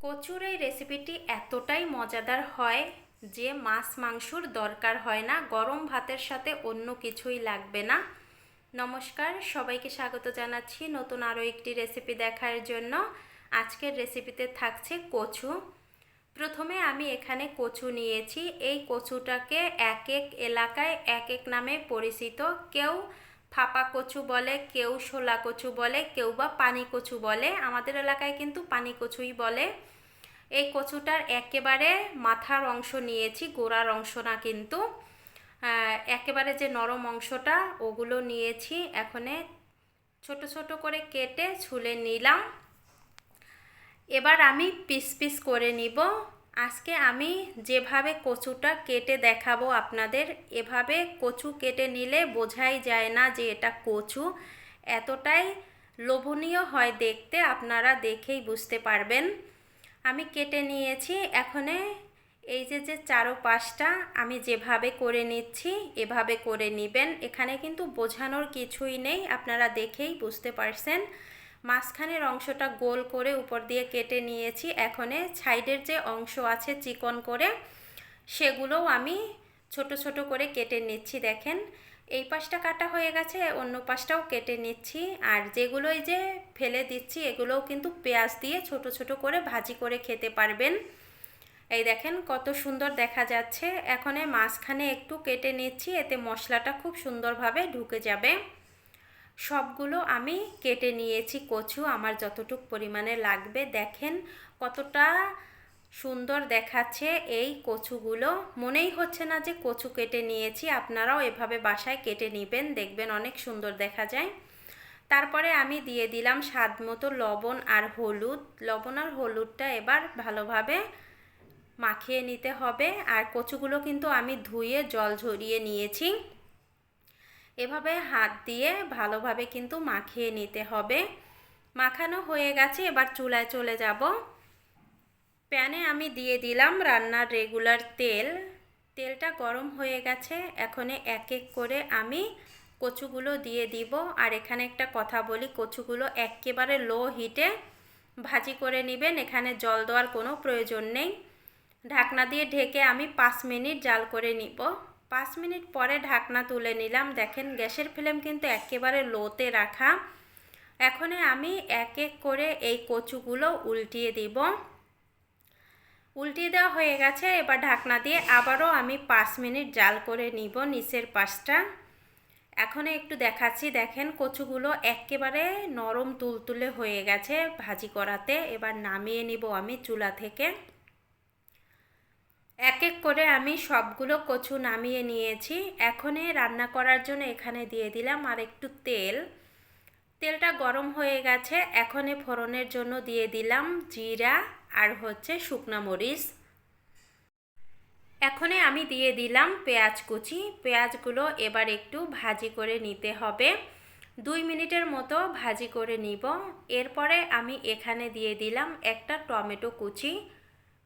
কচুর এই রেসিপিটি এতটাই মজাদার হয় যে মাছ মাংসর দরকার হয় না, গরম ভাতের সাথে অন্য কিছুই লাগবে না। নমস্কার, সবাইকে স্বাগত জানাচ্ছি নতুন আরও একটি রেসিপি দেখার জন্য। আজকের রেসিপিতে থাকছে কচু। প্রথমে আমি এখানে কচু নিয়েছি। এই কচুটাকে এক এক এলাকায় এক এক নামে পরিচিত। কেউ ফাপা কচু বলে, কেউ শোলা কচু বলে, কেউ বা পানি কচু বলে। আমাদের এলাকায় কিন্তু পানি কচুই বলে। এই কচুটার একেবারে মাথার অংশ নিয়েছি, গোড়ার অংশ না কিন্তু। একেবারে যে নরম অংশটা, ওগুলো নিয়েছি। এখানে ছোট ছোট করে কেটে, ছুলে নিলাম। এবার আমি পিস পিস করে নিব। আজকে আমি যেভাবে কচুটা কেটে দেখাবো আপনাদের, এভাবে কচু কেটে নিলে বোঝাই যায় না যে এটা কচু। এতটাই লোভনীয় হয় দেখতে, আপনারা দেখেই বুঝতে পারবেন। আমি কেটে নিয়েছি, এখানে এই যে যে চারো পাঁচটা আমি যেভাবে করে নিচ্ছি, এভাবে করে নেবেন। এখানে কিন্তু বোঝানোর কিছুই নেই, আপনারা দেখেই বুঝতে পারছেন। মাঝখানের অংশটা গোল করে উপর দিয়ে কেটে নিয়েছি। এখনে সাইডের যে অংশ আছে চিকন করে, সেগুলোও আমি ছোট ছোট করে কেটে নিচ্ছি, দেখেন। এই পাশটা কাটা হয়ে গেছে, অন্য পাশটাও কেটে নিচ্ছি। আর যেগুলোই যে ফেলে দিচ্ছি, এগুলোও কিন্তু পেঁয়াজ দিয়ে ছোট ছোট করে ভাজি করে খেতে পারবেন। এই দেখেন কত সুন্দর দেখা যাচ্ছে। এখনে মাঝখানে একটু কেটে নিচ্ছি, এতে মশলাটা খুব সুন্দরভাবে ঢুকে যাবে। সবগুলো আমি কেটে নিয়েছি। কচু আমার যতটুক পরিমাণে লাগবে। দেখেন কতটা সুন্দর দেখাচ্ছে এই কচুগুলো। মনেই হচ্ছে না যে কচু কেটে নিয়েছি। আপনারাও এভাবে বাসায় কেটে নেবেন, দেখবেন অনেক সুন্দর দেখা যায়। তারপরে আমি দিয়ে দিলাম স্বাদ মতো লবণ আর হলুদ। লবণ আর হলুদটা এবার ভালোভাবে মাখিয়ে নিতে হবে। আর কচুগুলো কিন্তু আমি ধুয়ে জল ঝরিয়ে নিয়েছি। এভাবে হাত দিয়ে ভালোভাবে কিন্তু মাখিয়ে নিতে হবে। মাখানো হয়ে গেছে, এবার চুলায় চলে যাব। প্যানে আমি দিয়ে দিলাম রান্নার রেগুলার তেল। তেলটা গরম হয়ে গেছে, এখনে এক এক করে আমি কচুগুলো দিয়ে দিব। আর এখানে একটা কথা বলি, কচুগুলো একেবারে লো হিটে ভাজি করে নেবেন, এখানে জল দেওয়ার কোনো প্রয়োজন নেই। ঢাকনা দিয়ে ঢেকে আমি পাঁচ মিনিট জাল করে নিব। পাঁচ মিনিট পরে ঢাকনা তুলে নিলাম। দেখেন গ্যাসের ফ্লেম কিন্তু একেবারে লোতে রাখা। এখনে আমি এক এক করে এই কচুগুলো উল্টিয়ে দিব। উল্টিয়ে দেওয়া হয়ে গেছে, এবার ঢাকনা দিয়ে আবারও আমি পাঁচ মিনিট জাল করে নিব নিচের পাশটা। এখন একটু দেখাচ্ছি, দেখেন কচুগুলো একেবারে নরম তুলতুলে হয়ে গেছে ভাজি করাতে। এবার নামিয়ে নিব আমি চুলা থেকে। এক এক করে আমি সবগুলো কচু নামিয়ে নিয়েছি। এখনে রান্না করার জন্য এখানে দিয়ে দিলাম আর একটু তেল। তেলটা গরম হয়ে গেছে, এখনই ফোড়নের জন্য দিয়ে দিলাম জিরা আর হচ্ছে শুকনো মরিচ। এখনে আমি দিয়ে দিলাম পেঁয়াজ কুচি। পেঁয়াজগুলো এবার একটু ভাজি করে নিতে হবে। দুই মিনিটের মতো ভাজি করে নিব। এরপরে আমি এখানে দিয়ে দিলাম একটা টমেটো কুচি।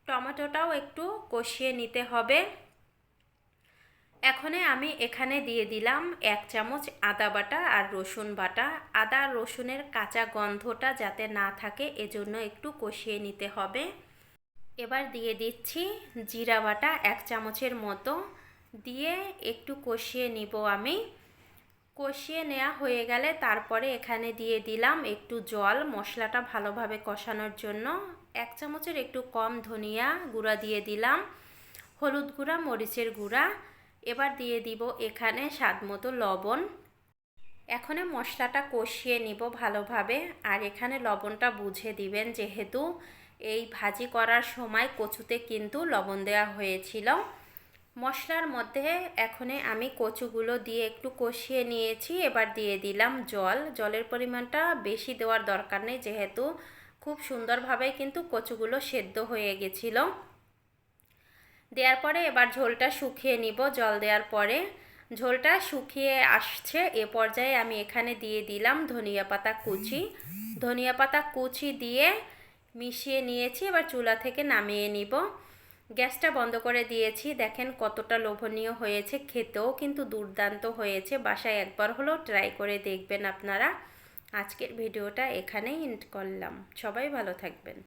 টমেটোটাও একটু কষিয়ে নিতে হবে। এখনে আমি এখানে দিয়ে দিলাম এক চামচ আদা বাটা আর রসুন বাটা। আদা রসুনের কাঁচা গন্ধটা যাতে না থাকে, এজন্য একটু কষিয়ে নিতে হবে। এবার দিয়ে দিচ্ছি জিরা বাটা এক চামচের মতো। দিয়ে একটু কষিয়ে নিব আমি। কষিয়ে নেওয়া হয়ে গেলে তারপরে এখানে দিয়ে দিলাম একটু জল, মশলাটা ভালোভাবে কষানোর জন্য। এক চামচের একটু কম ধনিয়া গুঁড়া দিয়ে দিলাম, হলুদ গুঁড়া, মরিচের গুঁড়া। এবার দিয়ে দিব এখানে স্বাদ মতো লবণ। এখানে মশলাটা কষিয়ে নিব ভালোভাবে, আর এখানে লবণটা বুঝে দিবেন যেহেতু এই ভাজি করার সময় কচুতে কিন্তু লবণ দেওয়া হয়েছিল। মশলার মধ্যে এখনে আমি কচুগুলো দিয়ে একটু কষিয়ে নিয়েছি। এবার দিয়ে দিলাম জল। জলের পরিমাণটা বেশি দেওয়ার দরকার নেই যেহেতু খুব সুন্দরভাবে কিন্তু কচুগুলো সেদ্ধ হয়ে গেছিল। দেওয়ার পরে এবার ঝোলটা শুকিয়ে নিব। জল দেওয়ার পরে ঝোলটা শুকিয়ে আসছে, এ পর্যায়ে আমি এখানে দিয়ে দিলাম ধনিয়া পাতা কুচি। ধনিয়া পাতা কুচি দিয়ে মিশিয়ে নিয়েছি, এবার চুলা থেকে নামিয়ে নিব। গ্যাসটা বন্ধ করে দিয়েছি। দেখেন কতটা লোভনীয় হয়েছে, খেতেও কিন্তু দুর্দান্ত হয়েছে। বাসায় একবার হলেও ট্রাই করে দেখবেন আপনারা। আজকের ভিডিওটা এখানেই এন্ড করলাম। সবাই ভালো থাকবেন।